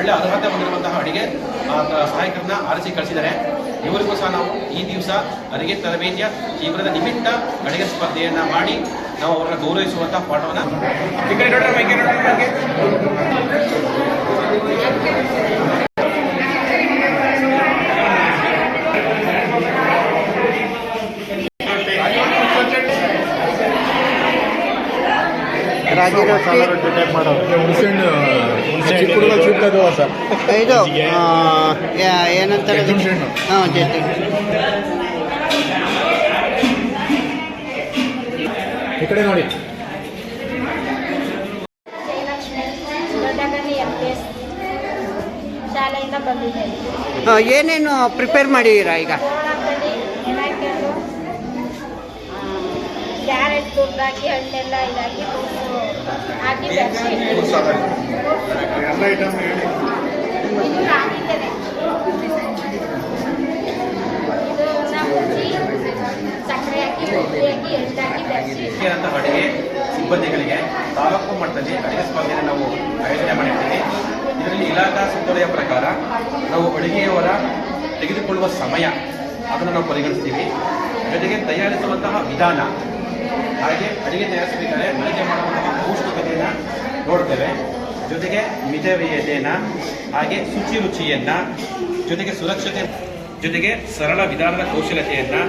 ಒಳ್ಳೆ ಅರ್ಹತೆ ಹೊಂದಿರುವಂತಹ ಅಡಿಗೆ ಆ, ಸಹಾಯಕರನ್ನ ಆರಿಸಿ ಕಳಿಸಿದ್ದಾರೆ ಇವರಿಗೂ ಸಹ ನಾವು ಈ ದಿವಸ ಅಡಿಗೆ ತರಬೇತಿಯ ತೀವ್ರದ ನಿಮಿತ್ತ ಅಡಿಗೆ ಸ್ಪರ್ಧೆಯನ್ನ ಮಾಡಿ ನಾವು ಅವರನ್ನ ಗೌರವಿಸುವಂತಹ ಪಾಠವನ್ನ ಅಮ್ಮ, ಹಂಗೆ. ಹುಣಸೆಹಣ್ಣು ಚಿಕ್ಕ ಹುಡುಗ ಚುಕ್ಕದು ಸರ್ ಇದು ಆ, ಯಾ- ಏನಂತಾರೆ ಅದು? ಹುಣಸೆಹಣ್ಣು. ಹಾಂ ಜೊತೆ ಈ ಕಡೆ ನೋಡಿ. Jayalakshmi Doddagani M P S ಶಾಲೆಯಿಂದ ಬಂದಿದ್ದೇನೆ ಆ, ಏನೇನು ಪ್ರಿಪೇರ್ ಮಾಡಿದ್ದೀರಾ ಈಗ? ಕ್ಯಾರೆಟ್ ತುರ್ದಾಕಿ ಹಣ್ಣೆಲ್ಲ ಇದಾಗಿ ಎಲ್ಲ ಐಟಮ್ ಹೇಳಿ ಅಡಿಗೆ ಸಿಬ್ಬಂದಿಗಳಿಗೆ ತಾಲೂಕು ಮಟ್ಟದಲ್ಲಿ ಅಡುಗೆ ಸ್ಪರ್ಧೆಯನ್ನು ನಾವು ಆಯೋಜನೆ ಮಾಡಿದ್ದೀವಿ ಇದರಲ್ಲಿ ಇಲಾಖಾ ಸುತ್ತೋಲೆಯ ಪ್ರಕಾರ ನಾವು ಅಡುಗೆಯವರ ತೆಗೆದುಕೊಳ್ಳುವ ಸಮಯ ಅದನ್ನು ನಾವು ಪರಿಗಣಿಸ್ತೀವಿ. ಜೊತೆಗೆ ತಯಾರಿಸುವಂತಹ ವಿಧಾನ, ಹಾಗೆ ಅಡುಗೆ ತಯಾರಿಸಬೇಕಾದ್ರೆ ಅಡುಗೆ ಮಾಡುವಂತಹ ಪೌಷ್ಟಿಕತೆಯನ್ನು ನೋಡ್ತೇವೆ. ಜೊತೆಗೆ ಮಿತವ್ಯಯತೆಯನ್ನು, ಹಾಗೆ ಶುಚಿ ರುಚಿಯನ್ನು, ಜೊತೆಗೆ ಸುರಕ್ಷತೆ, ಜೊತೆಗೆ ಸರಳ ವಿಧಾನದ ಕೌಶಲತೆಯನ್ನು,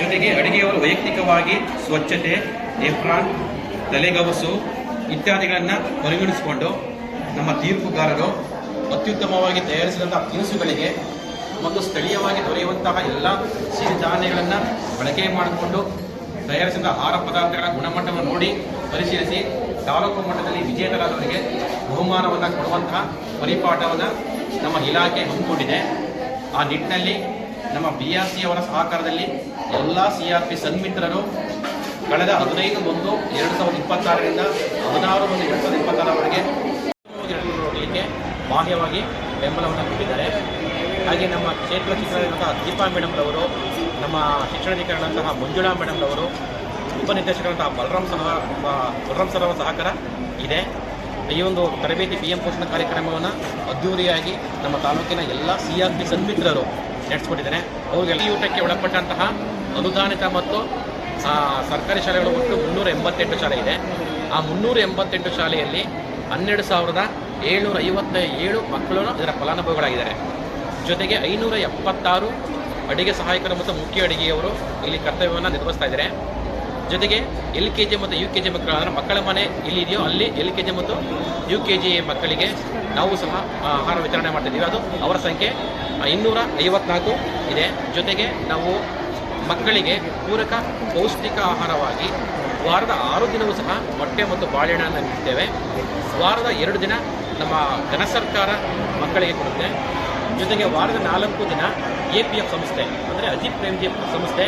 ಜೊತೆಗೆ ಅಡುಗೆಯವರು ವೈಯಕ್ತಿಕವಾಗಿ ಸ್ವಚ್ಛತೆ ಎಫ್ರಾನ್ ತಲೆಗವಸು ಇತ್ಯಾದಿಗಳನ್ನು ಪರಿಗಣಿಸಿಕೊಂಡು ನಮ್ಮ ತೀರ್ಪುಗಾರರು ಅತ್ಯುತ್ತಮವಾಗಿ ತಯಾರಿಸಿದಂತಹ ತಿನಿಸುಗಳಿಗೆ ಮತ್ತು ಸ್ಥಳೀಯವಾಗಿ ದೊರೆಯುವಂತಹ ಎಲ್ಲ ಸಿರಿಧಾನ್ಯಗಳನ್ನು ಬಳಕೆ ಮಾಡಿಕೊಂಡು ತಯಾರಿಸಿದ ಆಹಾರ ಪದಾರ್ಥಗಳ ಗುಣಮಟ್ಟವನ್ನು ನೋಡಿ ಪರಿಶೀಲಿಸಿ. ತಾಲೂಕು ಮಟ್ಟದಲ್ಲಿ ವಿಜೇತರಾದವರಿಗೆ ಬಹುಮಾನವನ್ನು ಕೊಡುವಂತಹ ಪರಿಪಾಠವನ್ನು ನಮ್ಮ ಇಲಾಖೆ ಹಮ್ಮಿಕೊಂಡಿದೆ. ಆ ನಿಟ್ಟಿನಲ್ಲಿ ನಮ್ಮ ಬಿ ಆರ್ ಸಿ ಅವರ ಸಹಕಾರದಲ್ಲಿ ಎಲ್ಲ ಸಿ ಆರ್ ಪಿ ಸನ್ಮಿತ್ರರು ಕಳೆದ ಹದಿನೈದು ಒಂದು ಎರಡು ಸಾವಿರದ ಇಪ್ಪತ್ತಾರರಿಂದ ಹದಿನಾರು ಒಂದು ಎರಡು ಸಾವಿರದ ಇಪ್ಪತ್ತಾರವರೆಗೆ ನೋಡಲಿಕ್ಕೆ ಬಾಹ್ಯವಾಗಿ ಬೆಂಬಲವನ್ನು ಕೊಟ್ಟಿದ್ದಾರೆ. ಹಾಗೆ ನಮ್ಮ ಕ್ಷೇತ್ರ ಶಿಕ್ಷಕರಾದಂತಹ ದೀಪಾ ಮೇಡಮ್ರವರು ನಮ್ಮ ಶಿಕ್ಷಣಾಧಿಕಾರಿಗಳಂತಹ ಮಂಜುಳಾ ಮೇಡಮ್ನವರು ಉಪನಿರ್ದೇಶಕರಂತಹ ಬಲರಾಮ್ ಸಹ ಬಲರಾಮ್ ಸರ್ ಅವರ ಸಹಕಾರ ಇದೆ. ಈ ಒಂದು ತರಬೇತಿ ಪಿ ಎಂ ಪೋಷಣ ಕಾರ್ಯಕ್ರಮವನ್ನು ಅದ್ಧೂರಿಯಾಗಿ ನಮ್ಮ ತಾಲೂಕಿನ ಎಲ್ಲ ಸಿ ಆರ್ ಪಿ ಸನ್ಮಿತ್ರರು ನಡೆಸ್ಕೊಟ್ಟಿದ್ದಾರೆ. ಅವರಿಗೆಲ್ಲ ಊಟಕ್ಕೆ ಒಳಪಟ್ಟಂತಹ ಅನುದಾನಿತ ಮತ್ತು ಸರ್ಕಾರಿ ಶಾಲೆಗಳು ಒಟ್ಟು ಮುನ್ನೂರ ಎಂಬತ್ತೆಂಟು ಶಾಲೆ ಇದೆ. ಆ ಮುನ್ನೂರ ಎಂಬತ್ತೆಂಟು ಶಾಲೆಯಲ್ಲಿ ಹನ್ನೆರಡು ಸಾವಿರದ ಏಳ್ನೂರ ಐವತ್ತ ಏಳು ಮಕ್ಕಳು ಇದರ ಫಲಾನುಭವಿಗಳಾಗಿದ್ದಾರೆ. ಜೊತೆಗೆ ಐನೂರ ಎಪ್ಪತ್ತಾರು ಅಡಿಗೆ ಸಹಾಯಕರು ಮತ್ತು ಮುಖ್ಯ ಅಡಿಗೆಯವರು ಇಲ್ಲಿ ಕರ್ತವ್ಯವನ್ನು ನಿರ್ವಹಿಸ್ತಾ ಇದ್ದಾರೆ. ಜೊತೆಗೆ ಎಲ್ ಕೆ ಜಿ ಮತ್ತು ಯು ಕೆ ಜಿ ಮಕ್ಕಳು ಅಂದರೆ ಮಕ್ಕಳ ಮನೆ ಇಲ್ಲಿ ಇದೆಯೋ ಅಲ್ಲಿ ಎಲ್ ಕೆ ಜಿ ಮತ್ತು ಯು ಕೆ ಜಿ ಮಕ್ಕಳಿಗೆ ನಾವು ಸಹ ಆಹಾರ ವಿತರಣೆ ಮಾಡ್ತಿದ್ದೀವಿ ಅದು ಅವರ ಸಂಖ್ಯೆ ಇನ್ನೂರ ಐವತ್ನಾಲ್ಕು ಇದೆ. ಜೊತೆಗೆ ನಾವು ಮಕ್ಕಳಿಗೆ ಪೂರಕ ಪೌಷ್ಟಿಕ ಆಹಾರವಾಗಿ ವಾರದ ಆರು ದಿನವೂ ಸಹ ಮೊಟ್ಟೆ ಮತ್ತು ಬಾಳೆಹಣ್ಣನ್ನು ನೀಡ್ತೇವೆ. ವಾರದ ಎರಡು ದಿನ ನಮ್ಮ ಘನ ಸರ್ಕಾರ ಮಕ್ಕಳಿಗೆ ಕೊಡುತ್ತೆ. ಜೊತೆಗೆ ವಾರದ ನಾಲ್ಕು ದಿನ ಎ ಪಿ ಎಫ್ ಸಂಸ್ಥೆ, ಅಂದರೆ ಅಜಿತ್ ಪ್ರೇಮ್ಜಿ ಸಂಸ್ಥೆ,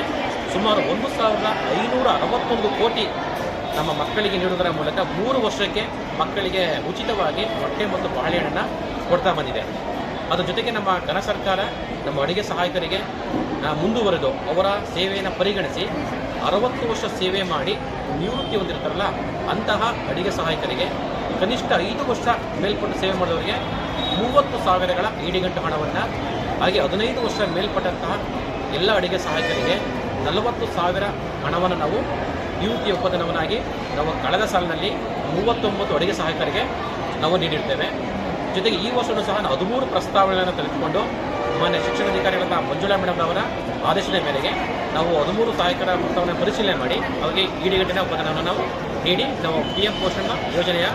ಸುಮಾರು ಒಂದು ಸಾವಿರದ ಐನೂರ ಅರವತ್ತೊಂದು ಕೋಟಿ ನಮ್ಮ ಮಕ್ಕಳಿಗೆ ನೀಡುವುದರ ಮೂಲಕ ಮೂರು ವರ್ಷಕ್ಕೆ ಮಕ್ಕಳಿಗೆ ಉಚಿತವಾಗಿ ಮೊಟ್ಟೆ ಮತ್ತು ಬಾಳೆಹಣ್ಣನ್ನು ಕೊಡ್ತಾ ಬಂದಿದೆ. ಅದರ ಜೊತೆಗೆ ನಮ್ಮ ಘನ ಸರ್ಕಾರ, ನಮ್ಮ ಅಡಿಗೆ ಸಹಾಯಕರಿಗೆ ಮುಂದುವರೆದು ಅವರ ಸೇವೆಯನ್ನು ಪರಿಗಣಿಸಿ ಅರವತ್ತು ವರ್ಷ ಸೇವೆ ಮಾಡಿ ನಿವೃತ್ತಿ ಹೊಂದಿರ್ತಾರಲ್ಲ, ಅಂತಹ ಅಡಿಗೆ ಸಹಾಯಕರಿಗೆ ಕನಿಷ್ಠ ಐದು ವರ್ಷ ಮೇಲ್ಪಟ್ಟು ಸೇವೆ ಮಾಡಿದವರಿಗೆ ಮೂವತ್ತು ಸಾವಿರಗಳ ಏಡಿಗಂಟು ಹಣವನ್ನು ಹಾಗೆ ಹದಿನೈದು ವರ್ಷ ಮೇಲ್ಪಟ್ಟಂತಹ ಎಲ್ಲ ಅಡಿಗೆ ಸಹಾಯಕರಿಗೆ ನಲವತ್ತು ಸಾವಿರ ಹಣವನ್ನು ನಾವು ನಿವೃತ್ತಿ ಒಪ್ಪಂದವನ್ನಾಗಿ ನಾವು ಕಳೆದ ಸಾಲಿನಲ್ಲಿ ಮೂವತ್ತೊಂಬತ್ತು ಅಡಿಗೆ ಸಹಾಯಕರಿಗೆ ನಾವು ನೀಡಿರ್ತೇವೆ. ಜೊತೆಗೆ ಈ ವರ್ಷವೂ ಸಹ ಹದಿಮೂರು ಪ್ರಸ್ತಾವನೆಗಳನ್ನು ತೆಗೆದುಕೊಂಡು ಮಾನ್ಯ ಶಿಕ್ಷಣಾಧಿಕಾರಿಗಳಾದ ಮಂಜುಳಾ ಮೇಡಮ್ ಅವರ ಆದೇಶದ ಮೇರೆಗೆ ನಾವು ಹದಿಮೂರು ಸಹಾಯಕರ ಪ್ರಸ್ತಾವನೆ ಪರಿಶೀಲನೆ ಮಾಡಿ ಅವರಿಗೆ ಈಡಿಗಟ್ಟಿನ ಒಪ್ಪಂದವನ್ನು ನಾವು ನೀಡಿ ನಾವು ಪಿ ಎಂ ಪೋಷಣ ಯೋಜನೆಯ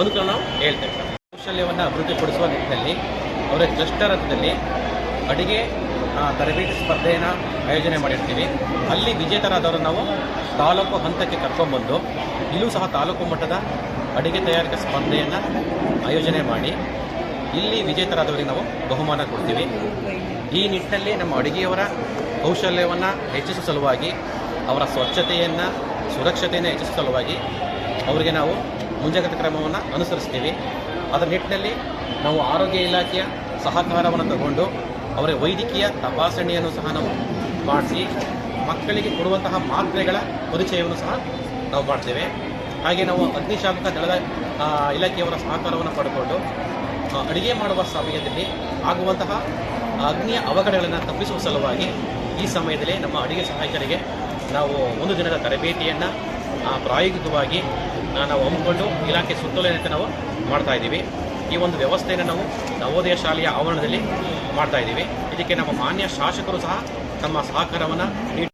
ಅನುಕೂಲ ನಾವು ಹೇಳ್ತೇವೆ. ಕೌಶಲ್ಯವನ್ನು ಅಭಿವೃದ್ಧಿಪಡಿಸುವ ನಿಟ್ಟಿನಲ್ಲಿ ಅವರ ಕ್ಲಸ್ಟರ್ ಹಂತದಲ್ಲಿ ಅಡಿಗೆ ತರಬೇತಿ ಸ್ಪರ್ಧೆಯನ್ನು ಆಯೋಜನೆ ಮಾಡಿರ್ತೀವಿ. ಅಲ್ಲಿ ವಿಜೇತರಾದವರು ನಾವು ತಾಲೂಕು ಹಂತಕ್ಕೆ ಕರ್ಕೊಂಡ್ಬಂದು, ಇಲ್ಲೂ ಸಹ ತಾಲೂಕು ಮಟ್ಟದ ಅಡಿಗೆ ತಯಾರಿಕಾ ಸ್ಪರ್ಧೆಯನ್ನು ಆಯೋಜನೆ ಮಾಡಿ, ಇಲ್ಲಿ ವಿಜೇತರಾದವರಿಗೆ ನಾವು ಬಹುಮಾನ ಕೊಡ್ತೀವಿ. ಈ ನಿಟ್ಟಿನಲ್ಲಿ ನಮ್ಮ ಅಡುಗೆಯವರ ಕೌಶಲ್ಯವನ್ನು ಹೆಚ್ಚಿಸುವ ಸಲುವಾಗಿ, ಅವರ ಸ್ವಚ್ಛತೆಯನ್ನು, ಸುರಕ್ಷತೆಯನ್ನು ಹೆಚ್ಚಿಸುವ ಸಲುವಾಗಿ ಅವರಿಗೆ ನಾವು ಮುಂಜಾಗ್ರತಾ ಕ್ರಮವನ್ನು ಅನುಸರಿಸ್ತೀವಿ. ಅದರ ನಿಟ್ಟಿನಲ್ಲಿ ನಾವು ಆರೋಗ್ಯ ಇಲಾಖೆಯ ಸಹಕಾರವನ್ನು ತಗೊಂಡು ಅವರ ವೈದ್ಯಕೀಯ ತಪಾಸಣೆಯನ್ನು ಸಹ ನಾವು ಮಾಡಿಸಿ, ಮಕ್ಕಳಿಗೆ ಕೊಡುವಂತಹ ಮಾತ್ರೆಗಳ ಪರಿಚಯವನ್ನು ಸಹ ನಾವು ಮಾಡ್ತೇವೆ. ಹಾಗೆ ನಾವು ಅಗ್ನಿಶಾಮಕ ದಳದ ಇಲಾಖೆಯವರ ಸಹಕಾರವನ್ನು ಪಡ್ಕೊಂಡು ಅಡುಗೆ ಮಾಡುವ ಸಮಯದಲ್ಲಿ ಆಗುವಂತಹ ಅಗ್ನಿಯ ಅವಘಡಗಳನ್ನು ತಪ್ಪಿಸುವ ಸಲುವಾಗಿ ಈ ಸಮಯದಲ್ಲಿ ನಮ್ಮ ಅಡುಗೆ ಸಹಾಯಕರಿಗೆ ನಾವು ಒಂದು ದಿನದ ತರಬೇತಿಯನ್ನು ಪ್ರಾಯೋಗಿಕವಾಗಿ ನಾವು ಹಮ್ಮಿಕೊಂಡು ಇಲಾಖೆ ಸುತ್ತೋಲೆನಂತೆ ನಾವು ಮಾಡ್ತಾ ಇದ್ದೀವಿ. ಈ ಒಂದು ವ್ಯವಸ್ಥೆಯನ್ನು ನಾವು ನವೋದಯ ಶಾಲೆಯ ಆವರಣದಲ್ಲಿ ಮಾಡ್ತಾ ಇದ್ದೀವಿ. ಇದಕ್ಕೆ ನಮ್ಮ ಮಾನ್ಯ ಶಾಸಕರು ಸಹ ತಮ್ಮ ಸಹಕಾರವನ್ನು